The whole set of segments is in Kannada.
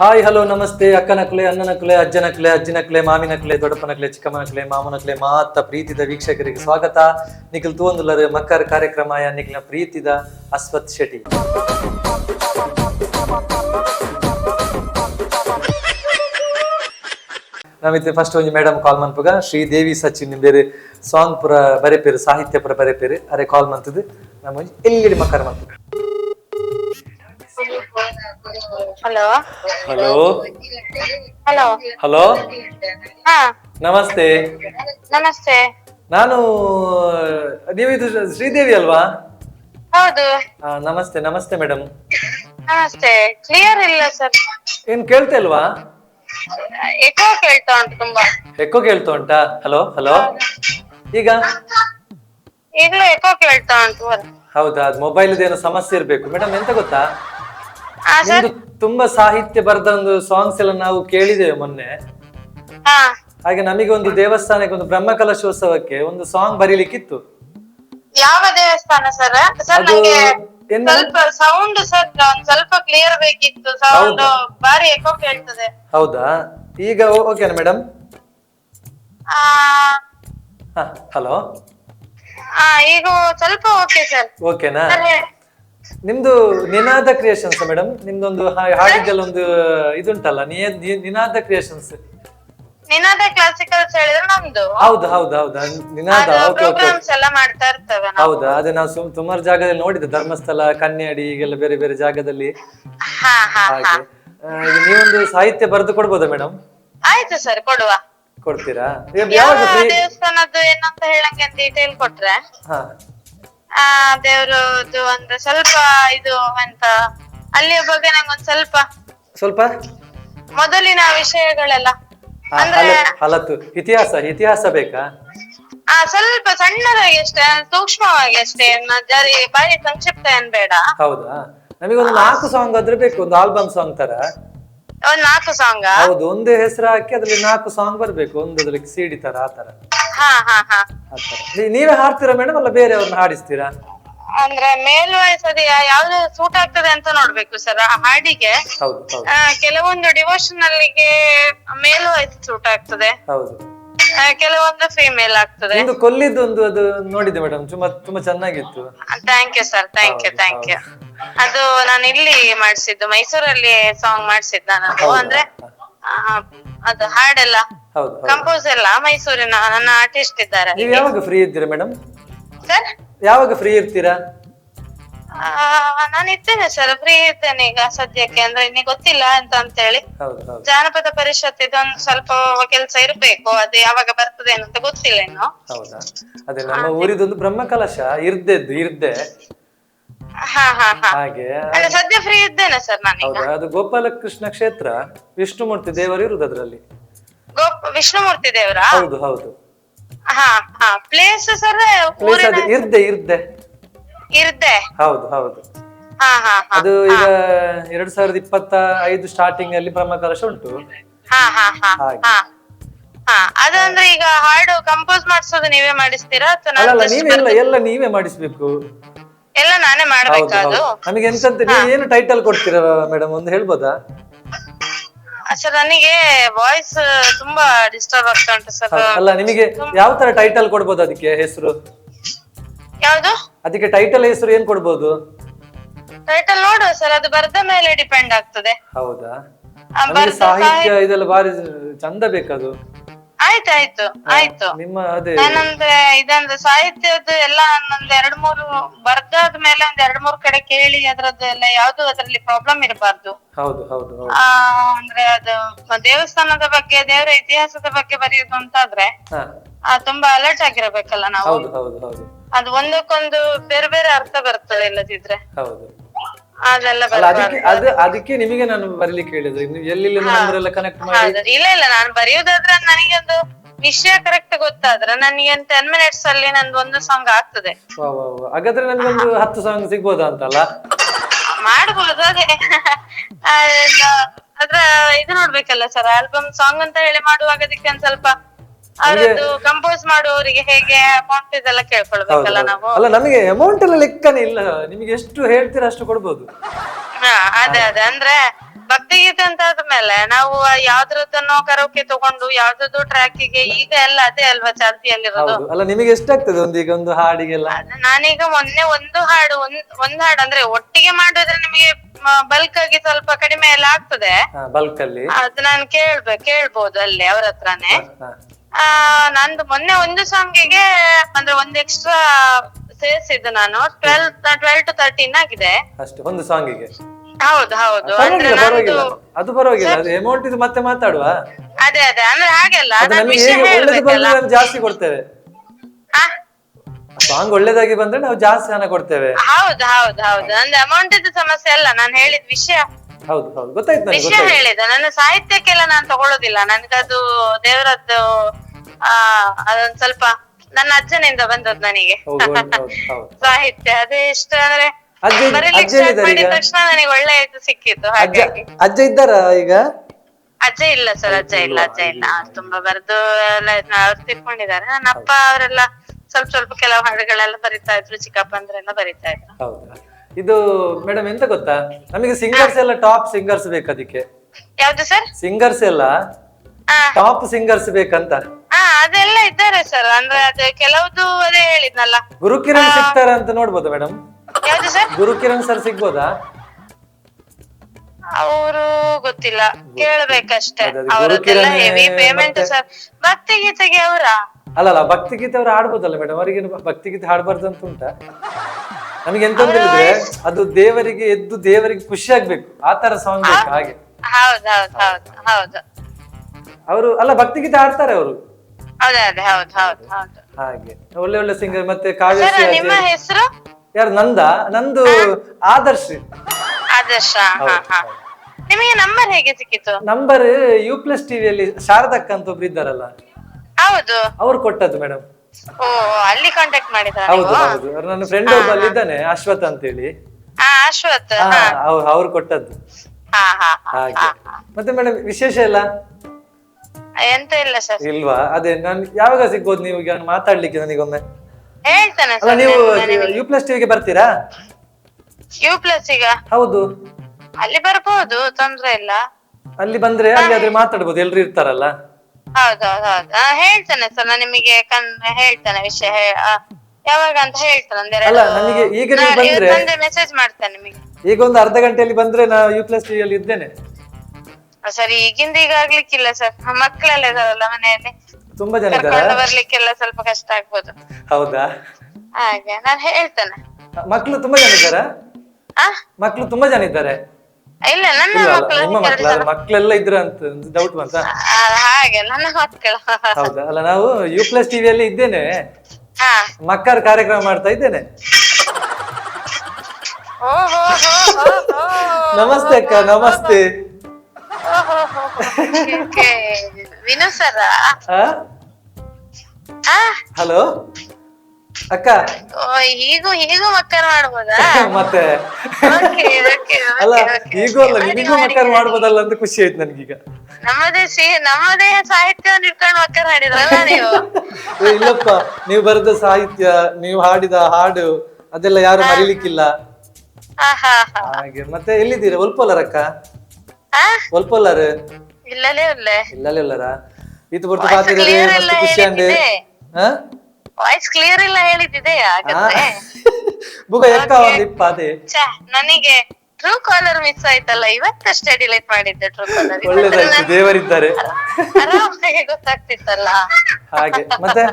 ಹಾಯ್, ಹಲೋ, ನಮಸ್ತೆ. ಅಕ್ಕನಕ್ಲೆ ಅಣ್ಣನಕ್ಲೆ ಅಜ್ಜನಕ್ಲೆ ಕುಲೆ ಮಾಮಿನಕ್ಲೆ ದೊಡ್ಡಪ್ಪನಕ್ಲೆ ಚಿಕ್ಕಮ್ಮನಕ್ಲೆ ಮಾಮನಕ್ಲೆ ಮಾತ ಪ್ರೀತಿದ ವೀಕ್ಷಕರಿಗೆ ಸ್ವಾಗತ. ನಿಖಿಲ್ ತೂವೊಂದುಲ್ಲರ ಮಕ್ಕರ ಕಾರ್ಯಕ್ರಮ ನಿಖಿಲ್ನ ಪ್ರೀತಿದ ಅಸ್ವತ್ ಶೆಟ್ಟಿ. ನಾವಿತ್ತೆ ಫಸ್ಟ್ ಒಂಜಿ ಮೇಡಮ್ ಕಾಲ್ ಮನ್ಪುಗ ಶ್ರೀದೇವಿ ಸಚಿನ್ ಬೇರೆ ಸಾಂಗ್ ಪುರ ಬರೆಪೇರು, ಸಾಹಿತ್ಯ ಪುರ ಬರೆಪೇರು. ಅರೆ ಕಾಲ್ ಮಂತದ್ದು ನಮ್ಮ ಒಂಜಿ ಎಲ್ಲಿಡಿ ಮಕ್ಕರ ಮನ್ಪುಗ ಹಲೋ? ಹಲೋ? ಹಲೋ? ಹಲೋ? ಹಾ. ನಮಸ್ತೆ. ನಮಸ್ತೆ. ನಾನು ನೀವು ಇದು ಶ್ರೀದೇವಿ ಅಲ್ವಾ? ಹೌದು. ಆ, ನಮಸ್ತೆ ನಮಸ್ತೆ ಮೇಡಮ್ ನಮಸ್ತೆ. ಕ್ಲಿಯರ್ ಇಲ್ಲ ಸರ್ ಏನ್ ಕೇಳ್ತಾ ಇಲ್ವಾ? ಎಕೋ ಕೇಳ್ತಾ ಉಂಟು ತುಂಬಾ. ಎಕ್ಕೋ ಕೇಳ್ತಾ ಉಂಟಾ? Hello hello? ಈಗ? ಈಗಲೂ ಎಕೋ ಕೇಳ್ತಾ ಉಂಟು ಹೌದಾ? ಅದು ಮೊಬೈಲ್ ಏನೋ ಸಮಸ್ಯೆ ಇರ್ಬೇಕು. ಮೇಡಮ್ ಎಂತ ಗೊತ್ತಾ? ನಿಮ್ದು ತುಂಬಾ ಸಾಹಿತ್ಯ ಬರೆದ ಒಂದು ಸಾಂಗ್ಸ್ ಎಲ್ಲ ನಾವು ಕೇಳಿದ್ದೇವೆ ಮೊನ್ನೆ. ಹಾ. ಹಾಗೆ ನಮಗೆ ಒಂದು ದೇವಸ್ಥಾನಕ್ಕೆ ಒಂದು ಬ್ರಹ್ಮ ಕಲಶೋತ್ಸವಕ್ಕೆ ಒಂದು ಸಾಂಗ್ ಬರೀಲಿಕ್ಕಿತ್ತು. ಯಾವ ದೇವಸ್ಥಾನ ಸರ್ ಸರ್ ಅದು ನಂಗೆ ಏನು? ಸ್ವಲ್ಪ ಸೌಂಡ್ ಸರ್ ಒಂದ್ ಸ್ವಲ್ಪ ಕ್ಲಿಯರ್ ಬೇಕಿತ್ತು. ಸೌಂಡ್ ಬಾರಿ ಎಕೋ ಕೇಳ್ತದೆ. ಹೌದಾ? ಈಗ ಓಕೆನಾ ಮೇಡಮ್ ಆ ಹಾ ಹಲೋ ಆ, ಈಗ ಸ್ವಲ್ಪ ಓಕೆ ಸರ್. ಓಕೆನಾ ನಿಮ್ದು ನಿನಾದ ಕ್ರಿಯೇಷನ್ಸ್ ಮೇಡಮ್ ನಿಮ್ದೊಂದು ಹಾಡಿದ್ದಲ್ಲ ಒಂದು ಇದುಂಟಲ್ಲ ನಿನಾದ ಕ್ರಿಯೇಷನ್ಸ್ ನಿನಾದ ಕ್ಲಾಸಿಕಲ್ಸ್ ಹೇಳಿದ್ರೆ ನಮ್ದು. ಹೌದು ಹೌದು ಹೌದು. ನಿನಾದ ಓಕೆ ಪ್ರೋಗ್ರಾಮ್ಸ್ ಎಲ್ಲ ಮಾಡ್ತಾ ಇರ್ತೇವೆ ಹೌದು ಅದೇ ನಾವು ಸುಮ್- ಸುಮಾರು ಜಾಗದಲ್ಲಿ ನೋಡಿದ್ದೆ. ಧರ್ಮಸ್ಥಳ ಕನ್ಯಾಡಿ ಈಗೆಲ್ಲ ಬೇರೆ ಬೇರೆ ಜಾಗದಲ್ಲಿ. ಹಾಗೆ. ನೀವೊಂದು ಸಾಹಿತ್ಯ ಬರೆದು ಕೊಡ್ಬೋದಾ ಮೇಡಮ್ ಆಯ್ತು ಸರ್ ಕೊಡುವ. ಕೊಡ್ತೀರಾ? ಯಾವ ದೇವಸ್ಥಾನದ್ದು ಏನಂತ ಹೇಳಂಗೆ ಡೀಟೇಲ್ ಕೊಟ್ರೆ? ಹಾ. ಆ ದೇವ್ರದ್ದು ಅಂದ್ರೆ ಸ್ವಲ್ಪ ಇದು ಎಂತ ಅಲ್ಲಿಯ ಬಗ್ಗೆ ನಂಗೊಂದ್ ಸ್ವಲ್ಪ ಸ್ವಲ್ಪ? ಮೊದಲಿನ ವಿಷಯಗಳೆಲ್ಲ. ಅಂದ್ರೆ ಹಲ- ಹಲತ್ತು. ಇತಿಹಾಸ ಇತಿಹಾಸ ಬೇಕಾ? ಆ ಸ್ವಲ್ಪ ಸಣ್ಣದಾಗಿ ಅಷ್ಟೇ ಸೂಕ್ಷ್ಮವಾಗಿ ಅಷ್ಟೇ ಜರಿ ಬಾರಿ ಸಂಕ್ಷಿಪ್ತ ಏನ್ ಬೇಡ. ಹೌದಾ? ನಮಗೊಂದು ನಾಲ್ಕು ಸಾಂಗ್ ಆದ್ರೆ ಬೇಕು ಒಂದು ಆಲ್ಬಮ್ ಸಾಂಗ್ ತರ. ಒಂದ್ ನಾಲ್ಕು ಸಾಂಗ್ ಹೌದು ಒಂದೇ ಹೆಸರು ಹಾಕಿ ಅದ್ರಲ್ಲಿ ನಾಲ್ಕು ಸಾಂಗ್ ಬರ್ಬೇಕು ಒಂದು ಅದ್ರಲ್ಲಿ ಸಿಡಿ ತರ ಆ ತರ ಹಾ ಹಾ ಹಾ. ಆ ನೀವೇ ಹಾಡ್ತೀರಾ ಮೇಡಮ್ ಅಲ್ಲ ಬೇರೆಯವ್ರನ್ನ ಹಾಡಿಸ್ತೀರಾ? ಅಂದ್ರೆ ಮೇಲ್ವಯಸ್ಸದು ಯಾವ್ದು ಸೂಟ್ ಆಗ್ತದೆ ಅಂತ ನೋಡ್ಬೇಕು ಸರ್ ಆ ಹಾಡಿಗೆ. ಹೌದು ಹೌದು. ಆ, ಕೆಲವೊಂದು ಡಿವೋಷನಲ್ಗೆ ಮೇಲ್ವಯಸ್ಸು ಸೂಟ್ ಆಗ್ತದೆ. ಹೌದು. ಆ, ಕೆಲವೊಂದು ಫೀಮೇಲ್ ಆಗ್ತದೆ. ಒಂದು ಕೊಲ್ಲಿದ್ದು ಒಂದು ಅದು ನೋಡಿದ್ದೆ ಮೇಡಮ್ ತುಂಬಾ ತುಂಬಾ ಚೆನ್ನಾಗಿತ್ತು. Thank you sir thank you thank you ಅದು ನಾನು ಇಲ್ಲಿ ಮಾಡಿಸಿದ್ದು ಮೈಸೂರಲ್ಲಿ ಸಾಂಗ್ ಮಾಡಿಸಿದ್ದು ನಾನು. ಅಂದ್ರೆ ಆ, ಅದು ಹಾಡೆಲ್ಲ. ಹೌದು ಕಂಪೋಸ್ ಎಲ್ಲ ಮೈಸೂರಿನ ನನ್ನ ಆರ್ಟಿಸ್ಟ್ ಇದ್ದಾರೆ. ನೀವು ಯಾವಾಗ ಫ್ರೀ ಇರ್ತೀರಾ ಮೇಡಮ್ ಸರ್ ಯಾವಾಗ ಫ್ರೀ ಇರ್ತೀರಾ? ನಾನು ಇದ್ದೇನೆ ಸರ್ ಫ್ರೀ ಇದ್ದೇನೆ ಈಗ ಸದ್ಯಕ್ಕೆ ಅಂದ್ರೆ ನಿಮಗೆ ಗೊತ್ತಿಲ್ಲ ಅಂತ ಅಂತ ಹೇಳಿ ಹೌದು ಹೌದು. ಜಾನಪದ ಪರಿಷತ್ ಇದೊಂದು ಸ್ವಲ್ಪ ಕೆಲಸ ಇರ್ಬೇಕು ಅದು ಯಾವಾಗ ಬರ್ತದೆ ಅಂತ ಗೊತ್ತಿಲ್ಲ ಇನ್ನು. ಹೌದಾ? ಅದೇ ನಮ್ಮ ಊರಿದೊಂದು ಬ್ರಹ್ಮ ಕಲಶ ಇರ್ದೆದ್ದು ಇರ್ದೆ. ಹಾ ಹಾ ಹಾ. ಹಾಗೆ ಸದ್ಯ ಫ್ರೀ ಇದ್ದೇನೆ ಸರ್ ನಾನು ಹೌದಾ? ಅದು ಗೋಪಾಲಕೃಷ್ಣ ಕ್ಷೇತ್ರ ವಿಷ್ಣುಮೂರ್ತಿ ದೇವರು ಇರುದು ಅದರಲ್ಲಿ ವಿಷ್ಣುಮೂರ್ತಿ ದೇವರ? ಹೌದು ಹೌದು. ಹಾ ಹಾ. ಪ್ಲೇಸ್ ಸರ್ ಅದು ಇರ್ದೆ ಇರ್ದೆ. ಇರ್ದೆ? ಹೌದು ಹೌದು. ಹಾ ಹಾ ಹಾ. ಅದು ಈಗ ಎರಡ್ ಸಾವಿರದ ಇಪ್ಪತ್ತ ಐದು ಸ್ಟಾರ್ಟಿಂಗ್ ಅಲ್ಲಿ ಬ್ರಹ್ಮಕಲಶ ಉಂಟು. ಹಾ ಹಾ ಹಾ ಹಾಗೆ. ಹಾ ಹಾ ಅದಂದ್ರೆ ಈಗ ಹಾಡು ಕಂಪೋಸ್ ಮಾಡಿಸೋದು ನೀವೇ ಮಾಡಿಸ್ತೀರಾ ಅಥವಾ ನಾನು ಅಲ್ಲಲ್ಲ just ನೀವೆಲ್ಲ ಎಲ್ಲ ನೀವೇ ಮಾಡಿಸ್ಬೇಕು. ಎಲ್ಲ ನಾನೇ ಹೌದು ಮಾಡ್ಬೇಕಾ ಅದು? ಹೌದು. ನಮಗೆ ಎಂತಂತ ನೀವು ಏನು ಟೈಟಲ್ ಕೊಡ್ತೀರಾ ಮೇಡಮ್ ಒಂದು ಹೇಳ್ಬೋದಾ? ಸರ್ ನನಗೆ ವಾಯ್ಸ್ ತುಂಬಾ ಡಿಸ್ಟರ್ಬ್ ಆಗ್ತಾ ಉಂಟು ಸರ್ ಅಲ್ಲ ನಿಮಗೆ ಯಾವ ತರ ಟೈಟಲ್ ಕೊಡ್ಬೋದು ಅದಕ್ಕೆ ಹೆಸರು? ಯಾವುದು? ಅದಕ್ಕೆ ಟೈಟಲ್ ಹೆಸರು ಏನ್ ಕೊಡ್ಬೋದು? ಟೈಟಲ್ ನೋಡುವ ಸರ್ ಅದು ಬರ್ದ ಮೇಲೆ ಡಿಪೆಂಡ್ ಆಗ್ತದೆ. ಹೌದಾ? ನಮಗೆ ಸಾಹಿತ್ಯ ಇದೆಲ್ಲ ಬಾರಿ ಚಂದ ಬೇಕದು. ಆಯ್ತಾಯ್ತು ಆಯ್ತು ನಿಮ್ಮ ಅದೇ. ನಾನಂದ್ರೆ ಇದಂದ್ರೆ ಸಾಹಿತ್ಯದ್ದು ಎಲ್ಲ ನಂದು ಎರಡ್ ಮೂರು ಬರ್ದಾದ ಮೇಲೆ ಒಂದ್ ಎರಡ್ ಮೂರ್ ಕಡೆ ಕೇಳಿ ಅದ್ರದ್ದು ಎಲ್ಲ ಯಾವ್ದು ಅದ್ರಲ್ಲಿ ಪ್ರಾಬ್ಲಮ್ ಇರಬಾರ್ದು. ಹೌದು ಹೌದು ಹೌದು. ಆ ಅಂದ್ರೆ ಅದು ದೇವಸ್ಥಾನದ ಬಗ್ಗೆ ದೇವರ ಇತಿಹಾಸದ ಬಗ್ಗೆ ಬರೆಯುದು ಅಂತಾದ್ರೆ ಹಾ. ಆ ತುಂಬಾ ಅಲರ್ಟ್ ಆಗಿರ್ಬೇಕಲ್ಲ ನಾವು. ಹೌದು ಹೌದು ಹೌದು. ಅದು ಒಂದಕ್ಕೊಂದು ಬೇರೆ ಬೇರೆ ಅರ್ಥ ಬರ್ತದೆ ಇಲ್ಲದಿದ್ರೆ. ಹೌದು. ಅದಕ್ಕೆ ಅದು ಅದಕ್ಕೆ ನಿಮಗೆ ನಾನು ಬರ್ಲಿಕ್ಕೆ ಹೇಳಿದ್ರು ನೀವು ಎಲ್ಲೆಲ್ಲಿ ನಂಬರ್ ಎಲ್ಲ ಕನೆಕ್ಟ್ ಮಾಡಿ ಇಲ್ಲ ಇಲ್ಲ ನಾನು ಬರೆಯೋದಾದ್ರೆ ನನಗೆ ಒಂದು ವಿಷಯ ಕರೆಕ್ಟ್ ಗೊತ್ತಾದ್ರೆ ನನಗೆ ಟೆನ್ ಮಿನಿಟ್ಸ್ ಅಲ್ಲಿ ನಂದು ಒಂದು ಸಾಂಗ್ ಆಗ್ತದೆ. ಹಾಗಾದ್ರೆ ನನಗೊಂದು ಹತ್ತು ಸಾಂಗ್ ಸಿಗ್ಬೋದಾ ಅಂತಲ್ಲ? ಮಾಡ್ಬೋದು ಅದೇ. ಅದ್ರ ಇದು ನೋಡ್ಬೇಕಲ್ಲ ಸರ್ ಆಲ್ಬಮ್ ಸಾಂಗ್ ಅಂತ ಹೇಳಿ ಮಾಡುವಾಗ ಅದಕ್ಕೆ ಒಂದ್ ಸ್ವಲ್ಪ ಅವರದ್ದು ಕಂಪೋಸ್ ಮಾಡುವವರಿಗೆ ಹೇಗೆ ಅಮೌಂಟ್ ಇದೆಲ್ಲ ಕೇಳ್ಕೊಳ್ಬೇಕಲ್ಲ ನಾವು? ಅಲ್ಲ ನಮಗೆ ಅಮೌಂಟ್ ಎಲ್ಲ ಲೆಕ್ಕನೇ ಇಲ್ಲ. ನಿಮಗೆ ಎಷ್ಟು ಹೇಳ್ತೀರಾ ಅಷ್ಟು ಕೊಡ್ಬೋದು. ಹಾ ಅದೇ ಅದೇ. ಅಂದ್ರೆ ಭಕ್ತಿಗೀತೆ ಅಂತ ಆದ್ಮೇಲೆ ನಾವು ಯಾವ್ದ್ರದ್ದನ್ನು ಕರೋಕೆ ತಗೊಂಡು ಯಾವ್ದದ್ದು ಟ್ರ್ಯಾಕಿಗೆ ಈಗ ಎಲ್ಲ ಅದೇ ಅಲ್ವಾ ಚಾಲ್ತಿಯಲ್ಲಿರೋದು? ಹೌದು. ಅಲ್ಲ ನಿಮಗೆ ಎಷ್ಟಾಗ್ತದೆ ಒಂದು ಈಗ ಒಂದು ಹಾಡಿಗೆಲ್ಲ? ನಾನೀಗ ಮೊನ್ನೆ ಒಂದು ಹಾಡು ಒಂದ್ ಒಂದ್ ಹಾಡು ಅಂದ್ರೆ ಒಟ್ಟಿಗೆ ಮಾಡಿದ್ರೆ ನಿಮಗೆ ಬಲ್ಕ್ ಆಗಿ ಸ್ವಲ್ಪ ಕಡಿಮೆ ಎಲ್ಲ ಆಗ್ತದೆ. ಬಲ್ಕ್ ಅಲ್ಲಿ. ಅದು ನಾನು ಕೇಳ್ಬೇಕು ಕೇಳ್ಬೋದು ಅಲ್ಲಿ ಅವ್ರ ಹತ್ರನೇ. ಹಾ. ಆ ನಂದು ಮೊನ್ನೆ ಒಂದು ಸಾಂಗಿಗೆ ಅಂದ್ರೆ ಒಂದು ಎಕ್ಸ್ಟ್ರಾ ಸೇರಿಸಿದ್ದು ನಾನು. ಟ್ವೆಲ್ ಟ್ವೆಲ್ ಟು ತರ್ಟೀನ್ ಆಗಿದೆ. ಅಷ್ಟು ಒಂದು ಸಾಂಗಿಗೆ ಹೌದು ಹೌದು. ಅಂದ್ರೆ ಪರವಾಗಿಲ್ಲ. ನಂದು ಅದು ಪರವಾಗಿಲ್ಲ ಅದು ಅಮೌಂಟ್ ಇದು ಮತ್ತೆ ಮಾತಾಡುವ. ಅದೇ ಅದೇ ಅಂದ್ರೆ ಹಾಗೆಲ್ಲ ಅದು ನಾನು ನಮಗೆ ವಿಷಯ ಹೇಗೆ ಒಳ್ಳೇದು ಹೇಳ್ಬೇಕಲ್ಲ. ಬಂದ್ರೆ ನಾವು ಜಾಸ್ತಿ ಕೊಡ್ತೇವೆ. ಆ, ಸಾಂಗ್ ಒಳ್ಳೇದಾಗಿ ಬಂದ್ರೆ ನಾವು ಜಾಸ್ತಿ ಹಣ ಕೊಡ್ತೇವೆ. ಹೌದು ಹೌದು ಹೌದು. ಅಂದ್ರೆ ಅಮೌಂಟ್ ಇದ್ದು ಸಮಸ್ಯೆ ಅಲ್ಲ ನಾನು ಹೇಳಿದ ವಿಷಯ. ಹೌದು ಹೌದು. ಗೊತ್ತಾಯ್ತು ನನಗೆ ವಿಷಯ ಗೊತ್ತಾಯ್ತು. ಹೇಳಿದ ನನ್ನ ಸಾಹಿತ್ಯಕ್ಕೆಲ್ಲ ನಾನು ತಗೊಳ್ಳೋದಿಲ್ಲ. ನನ್ಗದು ದೇವರದ್ದು ಆ ಅದೊಂದ್ ಸ್ವಲ್ಪ ನನ್ನ ಅಜ್ಜನಿಂದ ಬಂದದ್ದು ನನಗೆ. ಹೌದು ಹೌದು ಹೌದು ಹೌದು. ಸಾಹಿತ್ಯ ಅದೇ ಇಷ್ಟ. ಅಂದ್ರೆ ಅಜ್ಜ ಬರೀಲಿಕ್ಕೆ ಅಜ್ಜ ಸ್ಟಾರ್ಟ್ ಇದ್ದಾರೆ ಮಾಡಿದ ತಕ್ಷಣ ನನಗೆ ಒಳ್ಳೆ ಇದು ಸಿಕ್ಕಿತ್ತು ಅಜ್ಜ ಹಾಗಾಗಿ. ಅಜ್ಜ ಇದ್ದಾರ ಈಗ? ಅಜ್ಜ ಇಲ್ಲ ಸರ್ ಅಜ್ಜ ಇಲ್ಲ ಅಜ್ಜ ಇಲ್ಲ. ಅವ್ರು ತುಂಬಾ ಬರೆದು ಎಲ್ಲ ಅವ್ರು ತಿಳ್ಕೊಂಡಿದ್ದಾರೆ ನನ್ನ ಅಪ್ಪ ಅವರೆಲ್ಲ ಸ್ವಲ್ಪ ಸ್ವಲ್ಪ ಕೆಲವು ಹಾಡುಗಳೆಲ್ಲ ಬರಿತಾ ಇದ್ರು ಚಿಕ್ಕಪ್ಪ ಅಂದ್ರೆಲ್ಲ ಬರಿತಾ ಇದ್ರು. ಹೌದಾ. ಇದು ಮೇಡಮ್ ಎಂತ ಗೊತ್ತಾ? ನಮಗೆ ಸಿಂಗರ್ಸ್ ಎಲ್ಲ ಟಾಪ್ ಸಿಂಗರ್ಸ್ ಬೇಕು ಅದಕ್ಕೆ. ಯಾವ್ದು ಸರ್ ಸಿಂಗರ್ಸ್ ಎಲ್ಲ ಟಾಪ್ ಸಿಂಗರ್ಸ್ ಬೇಕಂತ. ಹಾ ಅದೆಲ್ಲ ಇದ್ದಾರೆ ಸರ್ ಅಂದ್ರೆ ಅದೇ ಕೆಲವ್ದು ಅದೇ ಹೇಳಿದ್ನಲ್ಲ. ಗುರುಕಿರಣ್ ಸಿಗ್ತಾರ ಅಂತ ನೋಡ್ಬೋದಾ ಮೇಡಮ್ ಯಾವ್ದು ಸರ್ ಗುರುಕಿರಣ್ ಸರ್ ಸಿಗ್ಬೋದಾ? ಅವರು ಗೊತ್ತಿಲ್ಲ. ಕೇಳ್ಬೇಕಷ್ಟೇ. ಅವರದ್ದೆಲ್ಲ ಹೆವಿ ಪೇಮೆಂಟ್ ಸರ್ ಭಕ್ತಿ ಗೀತೆಗೆ ಅವರ? ಅಲ್ಲ ಭಕ್ತಿ ಭಕ್ತಿಗೀತೆ ಅವ್ರು ಹಾಡ್ಬೋದಲ್ಲ ಮೇಡಮ್ ಅವರಿಗೆ ಭಕ್ತಿಗೀತೆ ಹಾಡ್ಬಾರ್ದು ಅಂತ ಉಂಟಾ? ನಮಗೆ ಎಂತ ಅಂತ ಹೇಳಿದ್ರೆ ಅದು ದೇವರಿಗೆ ಎದ್ದು ದೇವರಿಗೆ ಖುಷಿ ಆಗ್ಬೇಕು. ಆ ತರ ಸಾಂಗ್ ಬೇಕು ಹಾಗೆ. ಹೌದು ಹೌದು ಅವರು ಅಲ್ಲ ಭಕ್ತಿಗೀತೆ ಹಾಡ್ತಾರೆ ಅವರು. ಹೌದು ಹೌದು ಹೌದು. ಹಾಗೆ. ಒಳ್ಳೆ ಒಳ್ಳೆ ಸಿಂಗರ್ ಮತ್ತೆ ಸರ್ ನಿಮ್ಮ ಆಚಾರ್ಯ. ಹೆಸರು? ಯಾರು? ನಂದ? ನಂದು ಆದರ್ಶ್. ಆದರ್ಶ ಹಾ ಹಾ. ನಿಮಗೆ ನಂಬರ್ ಹೇಗೆ ಸಿಕ್ಕಿತು ನಂಬರ್ ಯು ಪ್ಲಸ್ ಟಿವಿಯಲ್ಲಿ ಶಾರದಕ್ಕ ಅಂತ ಒಬ್ರು ಇದ್ದಾರಲ್ಲ. ಹೌದು. ಅವ್ರು ಕೊಟ್ಟದ್ದು ಮೇಡಮ್ ಓ ಅಲ್ಲಿ ಕಾಂಟ್ಯಾಕ್ಟ್ ಮಾಡಿದ್ರ ಹೌದು ಹೌದು. ಅವ್ರು ನನ್ನ ಫ್ರೆಂಡ್ ಒಬ್ಬ ಅಲ್ಲಿ ಇದ್ದಾನೆ ಅಶ್ವಥ್ ಅಂತೇಳಿ. ಹಾ ಅಶ್ವಥ್. ಹಾ ಅವ್ರು ಅವ್ರು ಕೊಟ್ಟದ್ದು. ಹಾ ಹಾ ಹಾ ಹಾಗೆ. ಮತ್ತೆ ಮೇಡಮ್ ವಿಶೇಷ ಎಲ್ಲ? ಎಂತ ಇಲ್ಲ ಸರ್. ಇಲ್ವಾ? ಅದೇ ನಾನು ಯಾವಾಗ ಸಿಗ್ಬೋದು ನೀವು? ಈಗ ಮಾತಾಡ್ಲಿಕ್ಕೆ ನನಗೊಮ್ಮೆ. ಹೇಳ್ತಾನೆ ಅಲ್ಲ ಸರ್ ನೀವು ಯು ಪ್ಲಸ್ ಟಿವಿಗೆ ಬರ್ತೀರಾ? ಯು ಪ್ಲಸ್ ಈಗ? ಹೌದು. ಅಲ್ಲಿ ಬರ್ಬೋದು ತೊಂದ್ರೆ ಇಲ್ಲ. ಅಲ್ಲಿ ಬಂದ್ರೆ ಅಲ್ಲಿ ಆದ್ರೆ ಮಾತಾಡ್ಬೋದು ಎಲ್ರು ಇರ್ತಾರಲ್ಲ. ಹೌದು ಹೌದು ಆ, ಹೇಳ್ತಾನೆ ಸರ್ ನಾನು ನಿಮಗೆ ಕನ್ ಹೇಳ್ತಾನೆ ವಿಷಯ ಹೇ- ಆ, ಯಾವಾಗ ಅಂತ ಹೇಳ್ತೇನೆ ಅಲ್ಲ ನನಗೆ ಈಗ ನೀವು ಬಂದ್ರೆ ಬಂದ್ರೆ ಮೆಸೇಜ್ ಮಾಡ್ತಾನೆ ನಿಮಗೆ. ಈಗ ಒಂದು ಅರ್ಧ ಗಂಟೆಯಲ್ಲಿ ಬಂದ್ರೆ ನಾನು ಯು ಪ್ಲಸ್ ಟಿವಿಯಲ್ಲಿ ಇದ್ದೇನೆ. ಸರ್ ಈಗಿಂದ ಈಗ ಆಗ್ಲಿಕ್ಕಿಲ್ಲ ಸರ್. ಮಕ್ಕಳೆಲ್ಲ ಇದಾರಲ್ಲ ಮನೆಯಲ್ಲಿ? ತುಂಬಾ ಜನ ಇದ್ದಾರಾ? ಕರ್ಕೊಂಡು ಬರ್ಲಿಕ್ಕೆಲ್ಲ ಸ್ವಲ್ಪ ಕಷ್ಟ ಆಗ್ಬೋದು. ಹೌದಾ? ಹಾಗೆ ನಾನು ಹೇಳ್ತೇನೆ. ಮಕ್ಳು ತುಂಬಾ ಜನ ಇದ್ದಾರಾ? ಆ? ಮಕ್ಳು ತುಂಬಾ ಜನ ಇದ್ದಾರೆ. ಇಲ್ಲ ನನ್ನ ಮಕ್ಕಳು ನಿಮ್ಮ ಮಕ್ಳೆಲ್ಲ ಇದ್ರ ಅಂತ ಡೌಟ್ ಬಂತ? ಹಾಗೆ ನನ್ನ ಮಕ್ಕಳು ಹೌದಾ? ಅಲ್ಲ ನಾವು ಯು ಪ್ಲಸ್ ಟಿವಿಯಲ್ಲಿ ಇದ್ದೇನೆ. ಹಾ. ಮಕ್ಕಳ ಕಾರ್ಯಕ್ರಮ ಮಾಡ್ತಾ ಇದ್ದೇನೆ. ನಮಸ್ತೆ ಅಕ್ಕ ನಮಸ್ತೆ. ವಿನು ಸರ ಹಲೋ ಅಕ್ಕ. ಓ ಹೀಗೂ ಹೀಗೂ ಮಕ್ಕಳು ಮಾಡ್ಬೋದಾ? ಮತ್ತೆ. ಅಲ್ಲ. ಈಗೂ ಅಲ್ಲ ನಿಮಗೂ ಮಾಡಿ, ಮಕ್ಕಳು ಮಾಡ್ಬೋದಲ್ಲ ಅಂತ ಖುಷಿ ಆಯ್ತು ನನ್ಗೀಗ. ನಮ್ಮದೇ ಸಿ ನಮ್ಮದೇ ಸಾಹಿತ್ಯವನ್ನು ಇಟ್ಕೊಂಡು ಮಕ್ಕಳು ಹಾಡಿದ್ರಲ್ಲ ನೀವು? ಇಲ್ಲಪ್ಪ ನೀವು ಬರೆದ ಸಾಹಿತ್ಯ ನೀವು ಹಾಡಿದ ಹಾಡು ಅದೆಲ್ಲ ಯಾರು ಮರಿಲಿಕ್ಕಿಲ್ಲ. ಹಾಗೆ ಮತ್ತೆ ಎಲ್ಲಿದ್ದೀರಾ? ಒಲ್ಪೋಲರ್ ಅಕ್ಕ? ಒಲ್ಪೋಲರ್ ಇಲ್ಲಲೇ ಇಲ್ಲೇ. ಇಲ್ಲಲ್ಲ ಇಲ್ಲರ? ಇದು ಬರ್ತು ಖುಷಿ ಅಂದ್ರೆ ಹೇಳಿದ್ದಿದೆ. ಹಾ ವಾಯ್ಸ್ ಕ್ಲಿಯರ್ ಇಲ್ಲ ಹೇಳಿದ್ದಿದೆ ಹಾ. ಆಗತ್ತೆ ಬುಗ ಎಕ್ಕ ಒಂದು ಇಪ್ಪ ಛೆ, ನನಗೆ ಟ್ರೂ ಕಾಲರ್ ಮಿಸ್ ಆಯ್ತಲ್ಲ ಇವತ್ತಷ್ಟೇ ಡಿಲೀಟ್ ಮಾಡಿದ್ದೆ ಟ್ರೂ ಕಾಲರ್ ಒಳ್ಳೇದಾಯ್ತು ದೇವರಿದ್ದಾರೆ. ಆರಾಮಾಗಿ ಗೊತ್ತಾಗ್ತಿತ್ತಲ್ಲ. ಹಾಗೆ ಮತ್ತೆ?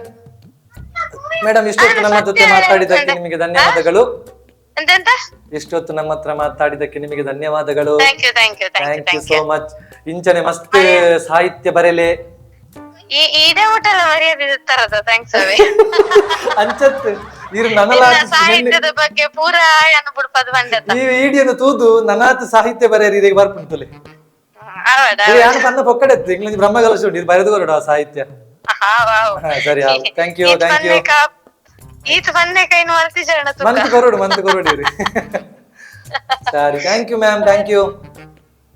ಮೇಡಮ್ ಇಷ್ಟೊತ್ತು ನಮ್ಮ ಜೊತೆ ಮಾತಾಡಿದ್ದಕ್ಕೆ ನಿಮಗೆ ಧನ್ಯವಾದಗಳು. ಎಂತೆಂತ? ಇಷ್ಟೊತ್ತು ನಮ್ಮ ಹತ್ರ ಮಾತಾಡಿದ್ದಕ್ಕೆ ನಿಮಗೆ ಧನ್ಯವಾದಗಳು. Thank you thank you thank you thank you so much ಇಂಚನೆ ಮಸ್ತ್ ಸಾಹಿತ್ಯ ಬರೆಲೆ ಈ ಇದೇ ಊಟ ಮರ್ಯಾದೆ ಮರ್ಯಾದಿರ್ತಾರದ ಥ್ಯಾಂಕ್ಸ್ ಅವೇ ಅಂಚತ್ತು. ಇರು ನನಲಾತ ಸಾಹಿತ್ಯದ ಬಗ್ಗೆ ಪೂರ ಅನ್ನು ಬಿಡ್ಪದ್ ಬಂದತ್ತ ಈ ವಿಡಿಯೋನ ತೂದು ನನಲಾತ ಸಾಹಿತ್ಯ ಬರೆಯರಿ ಬರ್ಪುಂತಲೆ ಹೌದಾ? ಇದು ಪೊಕ್ಕಡೆ ಇಂಗ್ಲಿಷ್ ಬ್ರಹ್ಮಗಲ ಸ್ಟುಡಿ ಬರೆದು ಕೊರಡು ಆ ಸಾಹಿತ್ಯ. ಸರಿ ಥ್ಯಾಂಕ್ ಯು ಥ್ಯಾಂಕ್ ಯು ಈತ ಬಂದೆ ಕೈನು ಮರ್ತಿ ಜನ ಮಂತ್ ಕೊರಡು ಮಂತ್ ಕೊರಡು ಸರಿ thank you ma'am thank you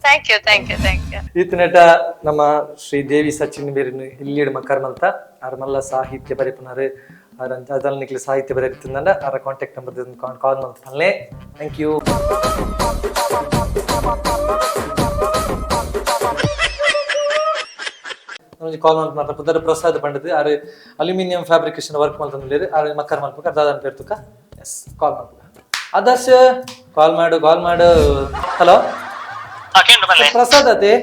thank you thank you thank you ಈತನೆಟ ನಮ್ಮ ಶ್ರೀ ದೇವಿ ಸಚಿನ್ ಬೇರಿನ ಇಲ್ಲಿಡ್ ಮಕ್ಕರ್ ಮಲ್ತ ಅರ್ಮಲ್ಲ ಸಾಹಿತ್ಯ ಬರೆಪುನರು ಅದಂತ ಅದ್ರಲ್ಲಿ ನಿಕ್ಲಿ ಸಾಹಿತ್ಯ ಬರೀತಿಂದ ಅರ ಕಾಂಟ್ಯಾಕ್ಟ್ ನಂಬರ್ ಕಾಲ್ ಮಲ್ಪ ಮಾತ್ರ ಪುದರ್ ಪ್ರಸಾದ್ ಪಂಡದ್ ಆರ್ ಅಲ್ಯೂಮಿನಿಯಂ ಫ್ಯಾಬ್ರಿಕೇಶನ್ ವರ್ಕ್ ಮಲ್ತಂದಿಲ್ಲ ಆರ್ ಮಕ್ಕರ್ ಮಲ್ಪಕ ದಾದನ ಪೇರ್ ತುಕ ಎಸ್ ಕಾಲ್ ಮಾಡ್ಬೇಕು ಆದರ್ಶ್ ಕಾಲ್ ಮಾಡು ಕಾಲ್ ಮಾಡು ಹಲೋ ಪ್ರಸಾದ್ ಅದೇ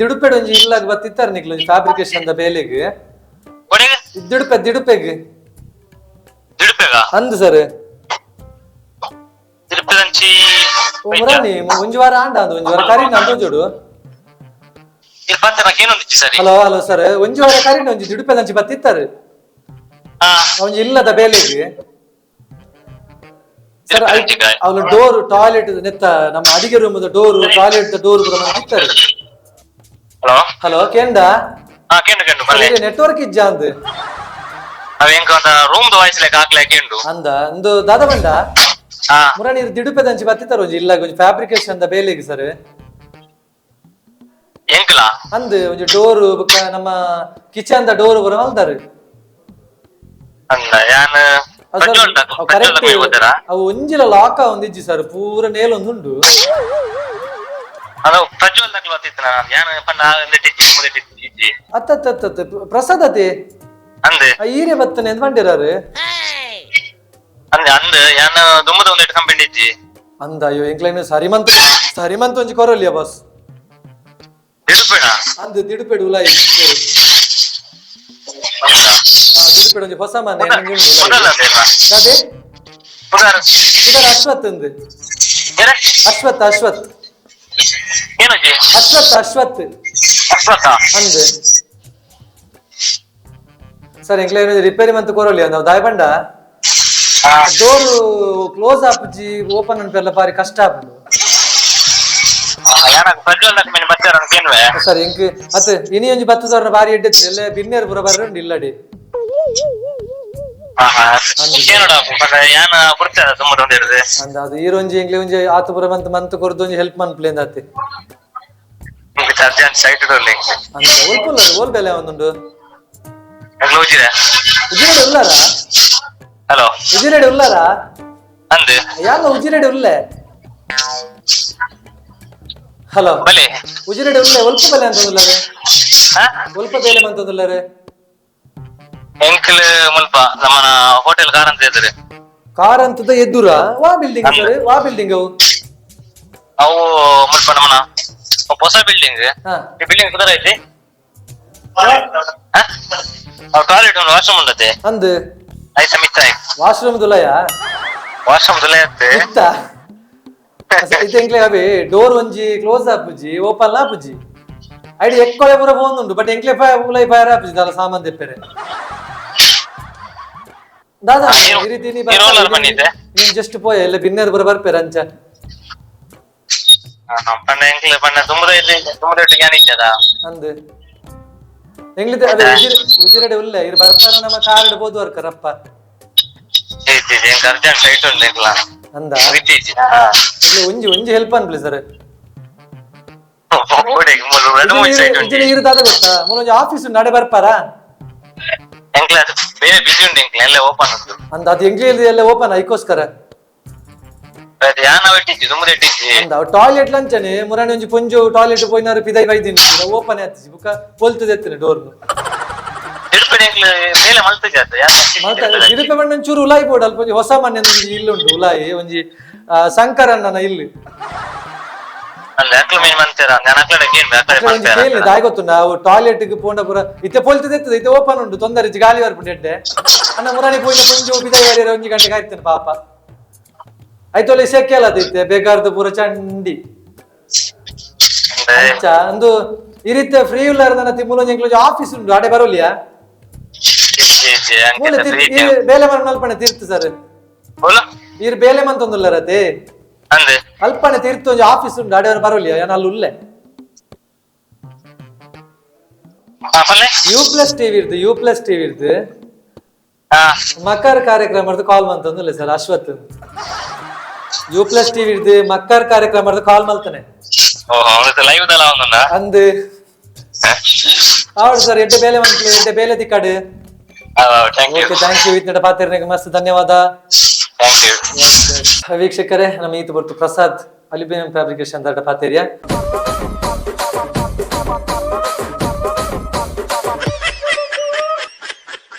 ದಿಡುಪೆಡ್ ಒಂಜಿ ಇಲ್ಲಾಗ ಬತ್ತಿತ್ತಾರ ನಿಕ್ಲು ಫ್ಯಾಬ್ರಿಕೇಶನ್ ದ ಬೇಲೆಗ್. ದಿಡುಪೆ ದಿಡುಪೆಗ್. ದಿಡುಪೆಗ? ಅಂದ್ ಸರ್. ಮುರಾನಿ ಒಂಜಿ ವಾರ ಆಂಡ ಅಂದ್ ಒಂಜಿ ವಾರ ಕರೀನ ಅಂದ್ ಜೋಡು. Hello hello sir. ಒಂಜಿ ವಾರ ಕರೀನ ಒಂಜಿ ದಿಡುಪೆದಂಚಿ ಬತ್ತಿತ್ತಾರ. ಹಾ. ಒಂಜಿ ಇಲ್ಲದ ಬೇಲೆಗ್. ಸರ್ ಅವನ ಡೋರ್ ಟಾಯ್ಲೆಟ್ ನೆತ್ತ ನಮ್ಮ ಅಡಿಗೆ ರೂಮ್ ಡೋರ್ ಟಾಯ್ಲೆಟ್ ಡೋರ್ ಪೂರ ಸಿಗ್ತಾರೆ ಹಲೋ? ಹಲೋ ಕೇಂದ ನೆಟ್ವರ್ಕ್ ಇಜ್ಜ ಅಂದ್. ರೂಮ್ ವಾಯ್ಸ್ ಲೆಕ್ಕ ಹಾಕ್ಲೆ ಕೇಂಡು ಅಂದ. ಒಂದು ದಾದ ಬಂಡ ಆ ಮುರಾನಿ ದಿಡುಪೆ ದಂಚಿ ಬತ್ತಿತ್ತಾರ ಒಂಜಿ ಇಲ್ಲ ಒಂಜಿ ಫ್ಯಾಬ್ರಿಕೇಶನ್ ದ ಬೇಲೆಗೆ ಸರ್. ಎಂಕಲ? ಅಂದ್ ಒಂಜಿ ಡೋರ್ ಬೊಕ ನಮ್ಮ ಕಿಚನ್ ದ ಡೋರ್ ಪೂರ ಮಲ್ದಾರು ಅಂದ ಯಾನ್? ಅವು ಒಂಜಿಲ ಲಾಕ ಒಂದಿಜ್ಜಿ ಸರ್ ಪೂರ ನೇಲ್ ಒಂದುಂಡು ಅದು ಪ್ರಜ್ವಲ್ ದಾಖಲು ಬರ್ತಿತ್ತು ನಾನು ಪ್ರಸಾದ್ ಅತಿ ಅಂದೆ. ಈರೆ ಬತ್ತನೆ ಮಾಡಿರಾರು? ಅಂದೆ ಅಂದೆ. ಯಾನ್ ದುಮ್ಮದ ಒಂದಿಟ್ಟು ಕಂಪನಿ ಇಜ್ಜಿ? ಅಂದ ಅಯ್ಯೋ ಎಂಕ್ಲೈನ್ ಸರಿಮಂತ್ ಸರಿಮಂತ್ ಒಂಜಿ ಕೊರಲಿಯ ಬಾಸ್ ದಿಡುಪೆಣ ಅಂದ್ ದಿಡುಪೆಡು ಉಲಾಯಿ. ಒಂಜಿ ಹೊಸ ಮನೆ ಅದೇ ಇದರ ಅಶ್ವತ್ ಏನ? ಅಶ್ವತ್ ಅಶ್ವತ್ ಅಶ್ವತ್ ಅಶ್ವತ್ ಅಂದ್. ಸರ್ ರಿಪೇರಿ ಮಂತ್ ಕೊರಲಿ ನಾವು ದಾಯಬಂಡ ಡೋರ್ ಕ್ಲೋಸ್ ಆಪುಜಿ ಓಪನ್ ಅಂತೆಲ್ಲ ಬಾರಿ ಕಷ್ಟ ಆಪುಂಡು ಸರ್ ಎಂಕ್ ಮತ್ತೆ ಇನಿ ಒಂಜಿ ಬಾರಿ ಇಡ್ಡಿದ್ರೆ ಎಲ್ಲ ಬಿನ್ನೇರ್ ಪೂರ ಬರ್ರಿ ಇಲ್ಲಡಿ. ಏನೋಡ ಯಾನ ಬರ್ತಾರ ಸುಮ್ಮನೆ ಒಂದ್ ಹಿಡಿದು ಅಂದ ಅದು ಈರೊಂಜಿ ಎಂಕ್ಲೆ ಒಂಜಿ ಆತು ಪುರ ಮಂತ್ ಮಂತ್ ಕೊರ್ದು ಒಂಜಿ ಹೆಲ್ಪ್ ಮನ್ಪ್ಲೇಂದ ಅತ್ತಿ ನಿಮ್ಗೆ ಅರ್ಜೆಂಟ್ ಸೈಟ್ ಇಡೋಲ್ಲ ಅಂದ ಒಲ್ಪುಲ್ಲ ಓಲ್ ಬೆಲೆ ಒಂದುಂಡು ಹೋಗಿರೆ ಉಜಿರೆಡೆ ಉಲ್ಲಾರ ಹಲೋ ಉಜಿರೆಡೆ ಉಲ್ಲಾರ ಅಂದು. ಯಾಕ ಉಜಿರೆಡೆ ಉಲ್ಲೆ ಹಲೋ ಬಲೆ ಉಜಿರೆಡೆ ಉಲ್ಲೆ ಒಲ್ಪ ಬೆಲೆ ಅಂತ ಉಲ್ಲಾರೆ ಹಾ? ಒಲ್ಪ ಬೆಲೆ ಅಂತ ಉಲ್ಲಾರೆ ಎಂಕಲ್ ಮುಲ್ಪ ನಮ್ಮನ ಹೋಟೆಲ್ ಕಾರ್ ಅಂತ ಇದ್ರೆ ಕಾರ್ ಅಂತದ ಎದ್ದುರ ವಾ ಬಿಲ್ಡಿಂಗ್ ಸರ್ ವಾ ಬಿಲ್ಡಿಂಗ್ ಅವು ಅವು ಮುಲ್ಪ ನಮ್ಮನ ಹೊಸ ಬಿಲ್ಡಿಂಗ್ ಹಾ ಈ ಬಿಲ್ಡಿಂಗ್ ಕುದರ ಐತಿ ಅವ್ ಟಾಯ್ಲೆಟ್ ಒಂದು ವಾಶ್ರೂಮ್ ಉಂಡತೆ ಅಂದ್ ಐಸ ಮಿತ್ತ ವಾಶ್ರೂಮ್ ದುಲಯ ವಾಶ್ರೂಮ್ ದುಲೆ ಇತ್ತೆ ಇತ್ತ ಇದು ಎಂಕ್ಲೆ ಅವೆ ಡೋರ್ ಒಂಜಿ ಕ್ಲೋಸ್ ಆಪುಜಿ ಓಪನ್ ಆಪುಜಿ ಐಡಿ ಎಕ್ಕೊಳೆ ಪೂರ ಪೋಂದುಂಡು ಬಟ್ ಎಂಕ್ಲೆ ಫೈ ಉಲೈ ಫೈರ್ ಆಪುಜಿ ದಾಲ ಸಾಮಾನ್ ತೆಪ್ಪೆರೆ ದಾದಾ ಆ, ನೀವು- ಈ ರೀತಿ ನೀ ನೀವು roller ಬಂದಿದ್ದೆ? ನೀನ್ ಜಸ್ಟ್ ಪೋಯ ಎಲ್ಲ ಬಿನ್ನೇರ್ ಬರ ಬರ್ಪೇರ ಅಂಚ ಪಣ್ಣ ಎಂಕಲ್ ಪಣ್ಣ ತುಂಬದ ಇಲ್ಲಿ ತುಂಬದ ಒಟ್ಟಿಗೆ ಏನಿದ್ದದ ಅಂದ್ ಎಂಗ್ಲಿದೆ ಅದೇ ಉಜಿರೆ ಉಜಿರೆಡೆ ಉಲ್ಲೆ ಇರ್ ಬರ್ತಾರ ನಮ್ಮ ಕಾರ್ ಬೋದು ವರ್ಕರಪ್ಪ ಐತಿ ಎಂಕ ಅರ್ಜೆಂಟ್ ಸೈಟ್ ಉಂಟು ಎಂಕಲ ಅಂದ ಇತ್ತೀಚಿ ಇಲ್ಲಿ ಒಂಜಿ ಒಂಜಿ ಹೆಲ್ಪ್ ಅನ್ಪ್ಲಿ ಸರ್ ಓಡೆಗೆ ಮೂಲು ಎರಡು ಮೂರು ಸೈಟ್ ಉಂಟು ಉಜಿರೆ ಇರುದಾದ ಗೊತ್ತಾ ಮೂಲ ಒಂಜಿ ಆಫೀಸ್ ನಡೆ ಬರ್ಪಾರಾ ಎಂಕ್ಲ ಅದು ಬೇರೆ ಬಿಸಿ ಉಂಟು ಎಂಕ್ಲ ಎಲ್ಲ ಓಪನ್ ಉಂಟು. ಅಂದ ಅದು ಎಂಗ್ಲಿ ಎಲ್ಲ ಓಪನ್ ಐಕೋಸ್ಕರ ಅದು ಯಾನ ಇಟ್ಟಿದ್ದಿ ತುಂಬದ ಇಟ್ಟಿದ್ದಿ ಅಂದ ಟಾಯ್ಲೆಟ್ ಲಂಚನೆ ಮುರಾಣಿ ಒಂಜಿ ಪೊಂಜು ಟಾಯ್ಲೆಟ್ ಪೋಯಿನಾರು ಪಿದೈ ಬೈದಿನಿ ಓಪನ್ ಆತಿಸಿ ಬುಕ್ಕ ಪೊಲ್ತದ ಎತ್ತಿನ ಡೋರ್ ತಿರುಪತಿ ಎಂಕ್ಲ ಮೇಲೆ ಮಲ್ತಿದ್ದೆ ಅದು ಯಾಕೆ ಇರುಪೆ ಬಣ್ಣ ಒಂಚೂರು ಉಲಾಯಿ ಬೋರ್ಡ್ ಅಲ್ಪ ಹೊಸ ಮನೆ ಒಂಜಿ ಇಲ್ಲುಂಡು ಉಲಾಯಿ ಒಂಜಿ ಶಂಕರಣ್ಣನ ಇಲ್ಲಿ. ಅಕ್ಲೆ ಒಂಜಿ ಮಂತಾರ ಕೇಳಿ ದಾಯ್ ಗೊತ್ತುಂಡ ಅವು ಟಾಯ್ಲೆಟ್ಗೆ ಪೋಂಡ ಪೂರ ಇತ್ತೆ ಪೊಲ್ತದ ಎತ್ತದ ಇತ್ತೆ ಓಪನ್ ಉಂಟು. ತೊಂದರೆ ಇಜ್ಜಿ ಗಾಳಿ ಬರ್ಪುಂಡು ಎಡ್ಡೆ. ಅನ್ನ ಮುರಾಣಿ ಪೊಂಜು ಪಿದೈ ಬರಿಯರ ಒಂಜಿ ಗಂಟೆ ಕಾಯ್ತೇನೆ ಪಾಪ. ಐತೊಲೆ ಸೆಕೆ ಅಲ್ಲ ಅದಿತ್ತೆ ಬೇಕಾರ್ದು ಪೂರ ಚಂಡಿ. ಅಂಚ ಅಂದು ಈ ರೀತಿ ಫ್ರೀ ಉಳ್ಳಾರ್ದನ ತಿಮ್ಮುಲ ಎಂಕ್ಲೋಜ್ ಆಫೀಸ್ ಉಂಟು. ಆಡೆ ಬರೋಲಿಯಾ ಬೇಲೆ ಮರ ನಲ್ಪಣೆ ತೀರ್ತು ಸರ್. ಇರ್ ಬೇಲೆ ಮಂತ ಒಂದುಲ್ಲ ರತೆ ಅಂದೆ ಅಲ್ಪನೆ ತೀರ್ಥ ಒಂಜಿ ಆಫೀಸ್ ಉಂಟು ಆಡೆ ಬರೋಲಿಯಾ ನಾನು ಅಲ್ಲಿ ಉಲ್ಲೆ ಹಾ ಪಲ್ಲೆ ಯು ಪ್ಲಸ್ ಟಿವಿ ಇರ್ದು ಯು ಪ್ಲಸ್ ಟಿವಿ ಇರ್ದು ಹಾ ಮಕ್ಕರ್ ಕಾರ್ಯಕ್ರಮದ ಕಾಲ್ ಮಂತ ಒಂದಿಲ್ಲ sir Ashwath U plus TV ಇರ್ದು ಮಕ್ಕರ್ ಕಾರ್ಯಕ್ರಮದ ಕಾಲ್ ಮಲ್ತಾನೆ ಓಹೋ ಅವತ್ತು ಲೈವ್ ದಲ್ಲ ಅವನನ್ನ ಅಂದ್ ಅವಳು ಸರ್ ಎಡ್ಡೆ ಬೇಲೆ ಮಂತ್ಲಿ ಎಡ್ಡೆ ಬೇಲೆ ದಿಕ್ಕಾಡು thank you okay thank you ಇತ್ನಡ ಪಾತಿರ್ನಿಗೆ ಮಸ್ತ್ ಧನ್ಯವಾದ ಥ್ಯಾಂಕ್ ಯು ವೀಕ್ಷಕರೇ ನಮ್ಮ ಈತ ಬರ್ತು ಪ್ರಸಾದ್ ಅಲ್ಯೂಮಿನಿಯಂ ಫ್ಯಾಬ್ರಿಕೇಶನ್ ದಡ್ಡ ಪಾತೇರಿಯ